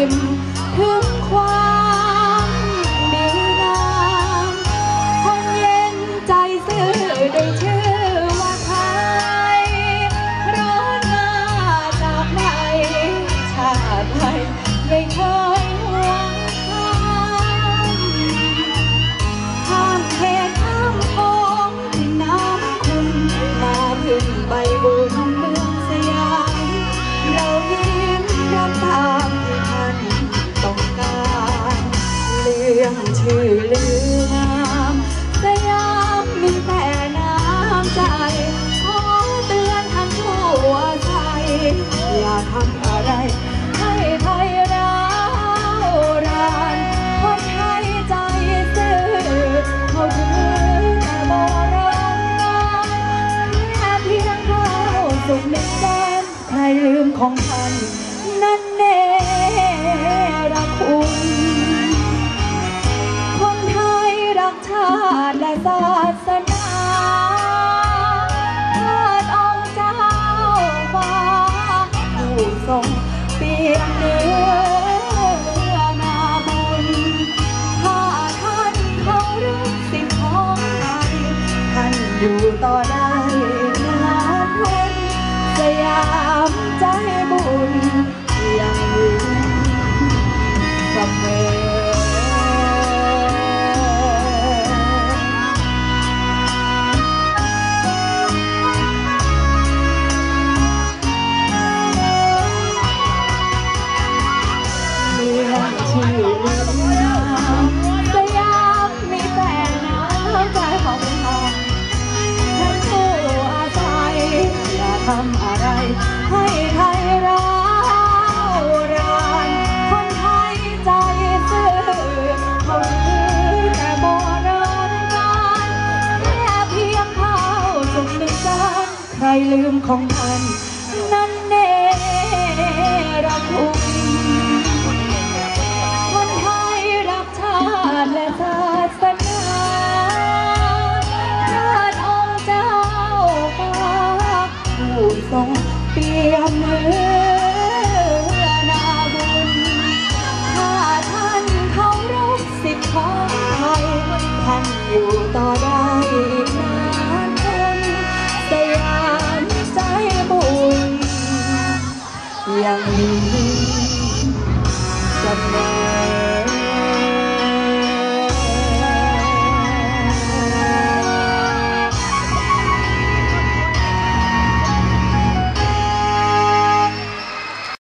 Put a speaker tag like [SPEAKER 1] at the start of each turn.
[SPEAKER 1] ิ่มถึงความดีงามคงเย็นใจซื่อได้ชื่อว่าไทยร้อนหน้าจากไหนชาติไทยไม่เคย รลืมของท่านนั่นแน่รัคุณคนไทยรักชาติและศาสนาเกิดองค์เาฟ้าผู้งเปี่ยมเนื้อนาบุญถ้าท่าเขารู้สิของไทยท่นอยู่ต่อได้ đầy ám trái buồn, làng nguyện và mẹ. Hãy subscribe cho kênh Ghiền Mì Gõ Để không bỏ lỡ những video hấp dẫn ลืมของท่น